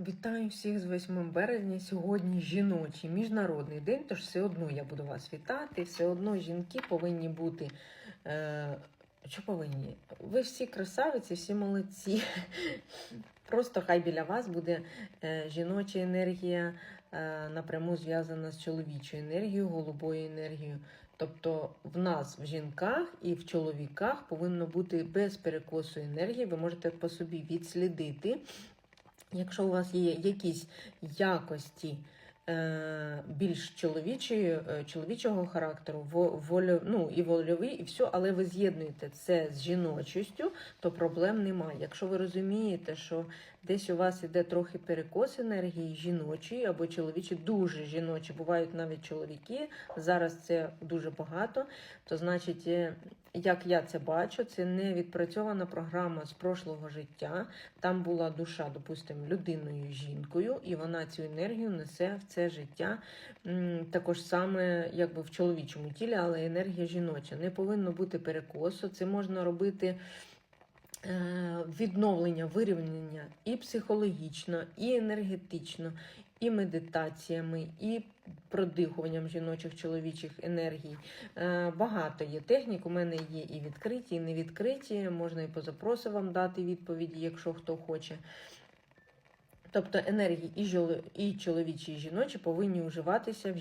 Вітаю всіх з 8 березня. Сьогодні жіночий міжнародний день, тож все одно я буду вас вітати. Все одно жінки повинні бути. Е, що повинні? Ви всі красавиці, всі молодці. Просто хай біля вас буде е, жіноча енергія е, напряму зв'язана з чоловічою енергією, голубою енергією. Тобто в нас, в жінках і в чоловіках повинно бути без перекосу енергії. Ви можете по собі відслідити. Якщо у вас є якісь якості е, більш чоловічої, е, чоловічого характеру, во- волю, ну і вольові, і все, але ви з'єднуєте це з жіночістю, то проблем немає. Якщо ви розумієте, що десь у вас іде трохи перекос енергії жіночої або чоловічі, дуже жіночі, бувають навіть чоловіки. Зараз це дуже багато. То значить, е, як я це бачу, це не відпрацьована програма з прошлого життя. Там була душа, допустимо, людиною, жінкою, і вона цю енергію несе в це життя. Також саме якби в чоловічому тілі, але енергія жіноча. Не повинно бути перекосу. Це можна робити. е, Відновлення, вирівняння і психологічно, і енергетично, і медитаціями, і продихуванням жіночих чоловічих енергій. Е, Багато є технік. У мене є і відкриті, і невідкриті. Можна і по запросу вам дати відповіді, якщо хто хоче. Тобто енергії і, чоловічі, і жіночі повинні уживатися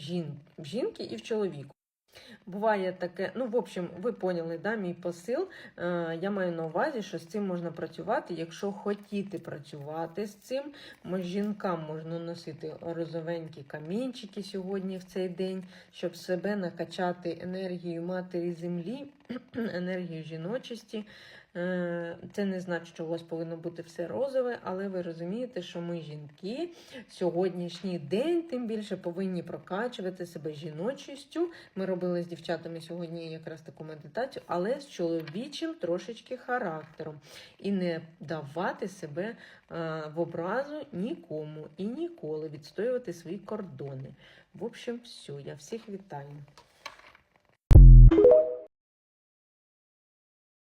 в жінки і в чоловіку. Буває таке, ну, в общем, ви поняли, да, мій посил. Е, я маю на увазі, що з цим можна працювати, якщо хотіти працювати з цим. Жінкам можна носити розовенькі камінчики сьогодні в цей день, щоб себе накачати енергією матері землі, енергією жіночості. Е, Це не значить, що у вас повинно бути все розове, але ви розумієте, що ми жінки сьогоднішній день тим більше повинні прокачувати себе жіночістю. Ми робили з дівчатами сьогодні якраз таку медитацію, але з чоловічим трошечки характером. І не давати себе е, в образу нікому і ніколи відстоювати свої кордони. В общем, все, я всіх вітаю.